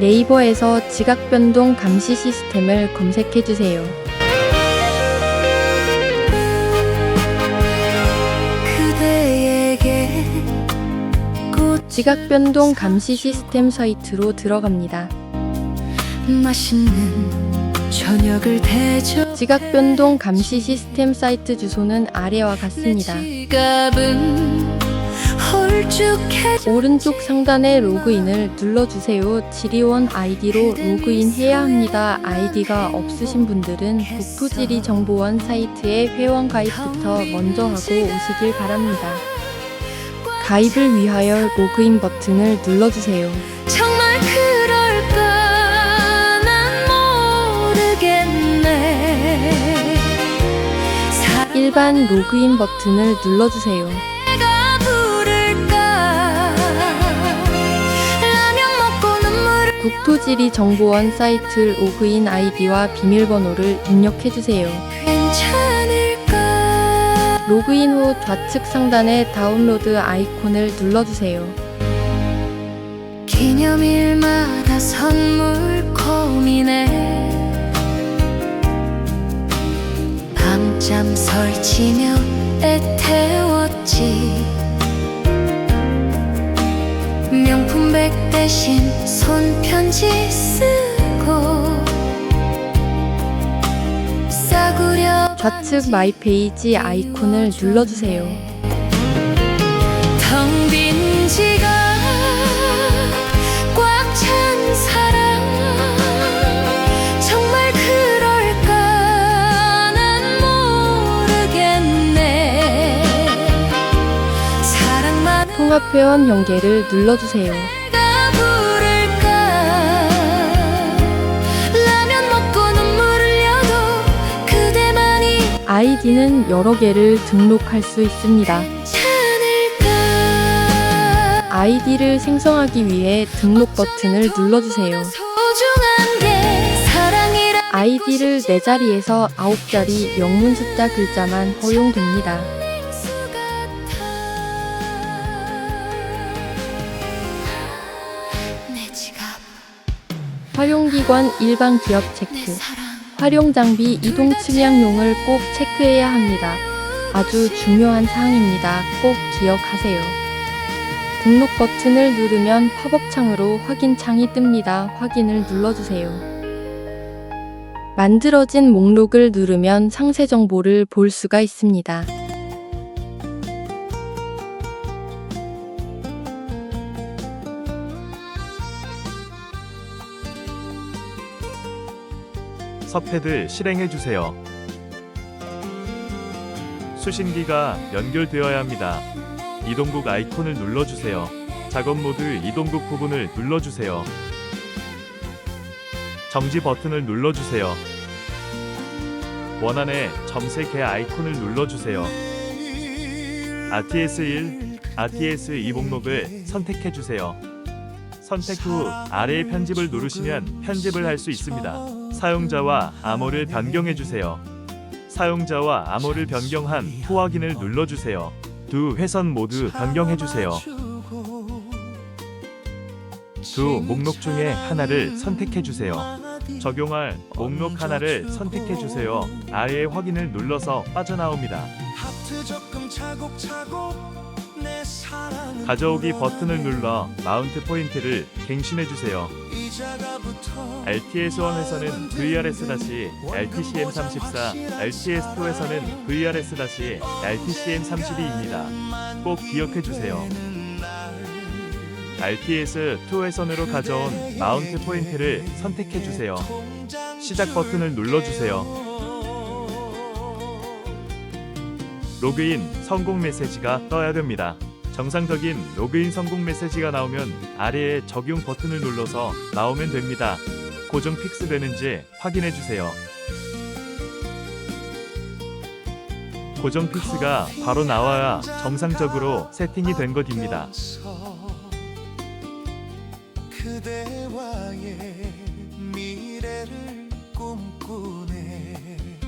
네이버에서 지각 변동 감시 시스템을 검색해 주세요. 그대에게 꽃 지각 변동 감시 시스템 사이트로 들어갑니다. 맛있는 저녁을 대줘 지각 변동 감시 시스템 사이트 주소는 아래와 같습니다. 오른쪽 상단에 로그인을 눌러주세요. 지리원 아이디로 로그인해야 합니다. 아이디가 없으신 분들은 국토지리 정보원 사이트에 회원 가입부터 먼저 하고 오시길 바랍니다. 가입을 위하여 로그인 버튼을 눌러주세요. 일반 로그인 버튼을 눌러주세요. 국토지리 정보원 사이트 로그인 아이디와 비밀번호를 입력해주세요. 로그인 후 좌측 상단에 다운로드 아이콘을 눌러주세요. 기념일마다 선물 고민해 밤잠 설치며 애태웠지 명품 백 대신 손편지 쓰고 싸구려 좌측 마이 페이지 아이콘을 눌러주세요. 텅빈 지갑 꽉찬 사랑 정말 그럴까 난 모르겠네 사랑만 통합회원 연계를 눌러주세요. 아이디는 여러 개를 등록할 수 있습니다. 아이디를 생성하기 위해 등록 버튼을 눌러주세요. 아이디를 4자리에서 9자리 영문 숫자 글자만 허용됩니다. 활용기관 일반 기업 내 체크. 활용 장비 이동 측량용을 꼭 체크해야 합니다. 아주 중요한 사항입니다. 꼭 기억하세요. 등록 버튼을 누르면 팝업 창으로 확인 창이 뜹니다. 확인을 눌러주세요. 만들어진 목록을 누르면 상세 정보를 볼 수가 있습니다. 서패드 실행해 주세요. 수신기가 연결되어야 합니다. 이동국 아이콘을 눌러주세요. 작업 모드 이동국 부분을 눌러주세요. 정지 버튼을 눌러주세요. 원안에 점색 개 아이콘을 눌러주세요. RTS1, RTS2 목록을 선택해 주세요. 선택 후 아래의 편집을 누르시면 편집을 할 수 있습니다. 사용자와 암호를 변경해 주세요. 사용자와 암호를 변경한 후 확인을 눌러 주세요. 두 회선 모두 변경해 주세요. 두 목록 중에 하나를 선택해 주세요. 적용할 목록 하나를 선택해 주세요. 아래의 확인을 눌러서 빠져나옵니다. 가져오기 버튼을 눌러 마운트 포인트를 갱신해 주세요. 이자가부터 LTS1에서는 VRS-LTCM34, LTS2에서는 VRS-LTCM32입니다. 꼭 기억해 주세요. RTS2회선으로 가져온 마운트 포인트를 선택해 주세요. 시작 버튼을 눌러 주세요. 로그인 성공 메시지가 떠야 됩니다. 정상적인 로그인 성공 메시지가 나오면 아래에 적용 버튼을 눌러서 나오면 됩니다. 고정 픽스되는지 확인해 주세요. 고정 픽스가 바로 나와야 정상적으로 세팅이 된 것입니다. 그대와의 미래를 꿈꾸네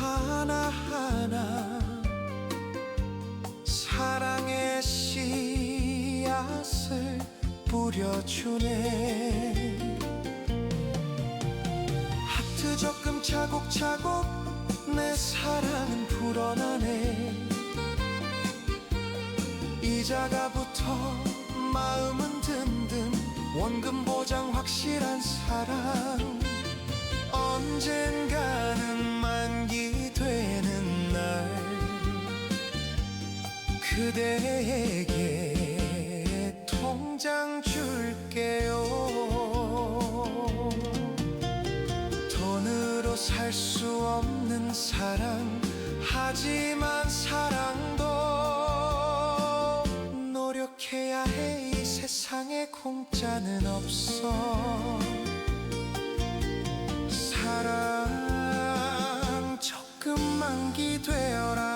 하나하나 사랑의 씨 뿌려주네. 하트 적금 차곡차곡 내 사랑은 불어나네. 이자가 붙어 마음은 든든 원금 보장 확실한 사랑. 언젠가는 그대에게 통장 줄게요. 돈으로 살 수 없는 사랑 하지만 사랑도 노력해야 해. 이 세상에 공짜는 없어. 사랑 조금 만기되어라